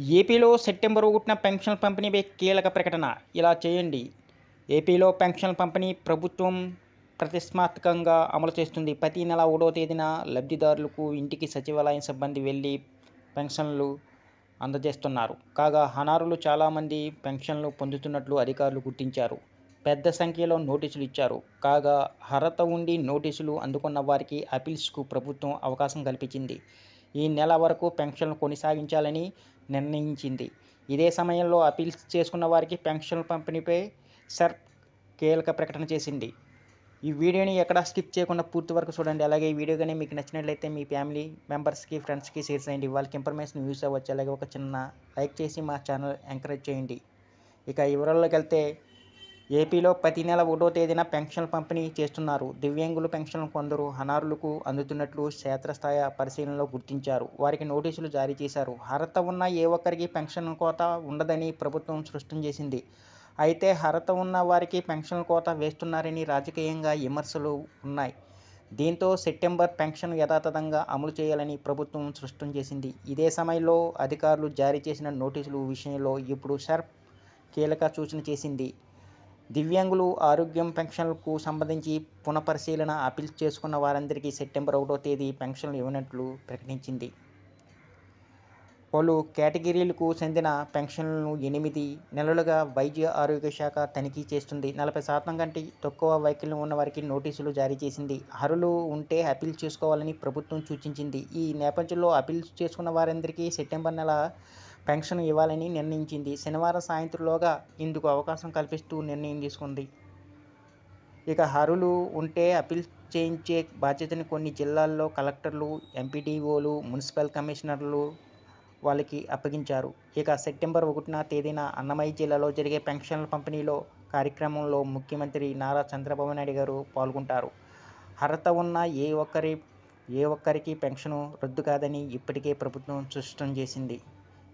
ఏపీలో సెప్టెంబర్ ఒకటిన పెన్షన్ పంపిణీపై కీలక ప్రకటన. ఇలా చేయండి. ఏపీలో పెన్షన్ పంపిణీ ప్రభుత్వం ప్రతిష్టాత్మకంగా అమలు చేస్తుంది. ప్రతి నెల ఒకటో తేదీన లబ్ధిదారులకు ఇంటికి సచివాలయం సిబ్బంది వెళ్ళి పెన్షన్లు అందజేస్తున్నారు. కాగా అనారులు చాలామంది పెన్షన్లు పొందుతున్నట్లు అధికారులు గుర్తించారు. పెద్ద సంఖ్యలో నోటీసులు ఇచ్చారు. కాగా అర్హత ఉండి నోటీసులు అందుకున్న వారికి అపీల్స్కు ప్రభుత్వం అవకాశం కల్పించింది. ఈ నెల వరకు పెన్షన్లు కొనసాగించాలని నిర్ణయించింది. ఇదే సమయంలో అపీల్స్ చేసుకున్న వారికి పెన్షన్ పంపిణీపై సర్ప్ కీలక ప్రకటన చేసింది. ఈ వీడియోని ఎక్కడా స్కిప్ చేయకుండా పూర్తి వరకు చూడండి. అలాగే ఈ వీడియో కానీ మీకు నచ్చినట్లయితే మీ ఫ్యామిలీ మెంబర్స్కి ఫ్రెండ్స్కి షేర్ చేయండి. వాళ్ళకి ఇన్ఫర్మేషన్ యూస్ అవ్వచ్చు. అలాగే ఒక చిన్న లైక్ చేసి మా ఛానల్ ఎంకరేజ్ చేయండి. ఇక వివరాల్లోకి వెళ్తే ఏపీలో ప్రతి నెల ఒకటో తేదీన పెన్షన్ పంపిణీ చేస్తున్నారు. దివ్యాంగులు పెన్షన్ కొందరు అనారులకు అందుతున్నట్లు క్షేత్రస్థాయి పరిశీలనలో గుర్తించారు. వారికి నోటీసులు జారీ చేశారు. అర్హత ఉన్న ఏ ఒక్కరికి పెన్షన్ కోత ఉండదని ప్రభుత్వం స్పష్టం చేసింది. అయితే అర్హత ఉన్న వారికి పెన్షన్ కోత వేస్తున్నారని రాజకీయంగా విమర్శలు ఉన్నాయి. దీంతో సెప్టెంబర్ పెన్షన్ యథాతథంగా అమలు చేయాలని ప్రభుత్వం స్పష్టం చేసింది. ఇదే సమయంలో అధికారులు జారీ చేసిన నోటీసులు విషయంలో ఇప్పుడు షర్ప్ కీలక సూచన చేసింది. దివ్యాంగులు ఆరోగ్యం పెన్షన్లకు సంబంధించి పునఃపరిశీలన అపీల్ చేసుకున్న వారందరికీ సెప్టెంబర్ ఒకటో తేదీ పెన్షన్లు ఇవ్వనట్లు ప్రకటించింది. పలు కేటగిరీలకు చెందిన పెన్షన్లను ఎనిమిది నెలలుగా వైద్య ఆరోగ్య శాఖ తనిఖీ చేస్తుంది. నలభై శాతం కంటే తక్కువ వైకల్యం ఉన్న వారికి నోటీసులు జారీ చేసింది. అర్హులు ఉంటే అపీల్ చేసుకోవాలని ప్రభుత్వం సూచించింది. ఈ నేపథ్యంలో అపీల్ చేసుకున్న వారందరికీ సెప్టెంబర్ నెల పెన్షన్ ఇవ్వాలని నిర్ణయించింది. శనివారం సాయంత్రంలోగా ఇందుకు అవకాశం కల్పిస్తూ నిర్ణయం తీసుకుంది. ఇక అర్హులు ఉంటే అపీల్ చేయించే బాధ్యతను కొన్ని జిల్లాల్లో కలెక్టర్లు ఎంపీడీఓలు మున్సిపల్ కమిషనర్లు వాళ్ళకి అప్పగించారు. ఇక సెప్టెంబర్ ఒకటిన తేదీన అన్నమయ్య జిల్లాలో జరిగే పెన్షన్ల పంపిణీలో కార్యక్రమంలో ముఖ్యమంత్రి నారా చంద్రబాబు నాయుడు గారు పాల్గొంటారు. అర్హత ఉన్న ఏ ఒక్కరి ఏ ఒక్కరికి పెన్షన్ రద్దు కాదని ఇప్పటికే ప్రభుత్వం స్పష్టం చేసింది.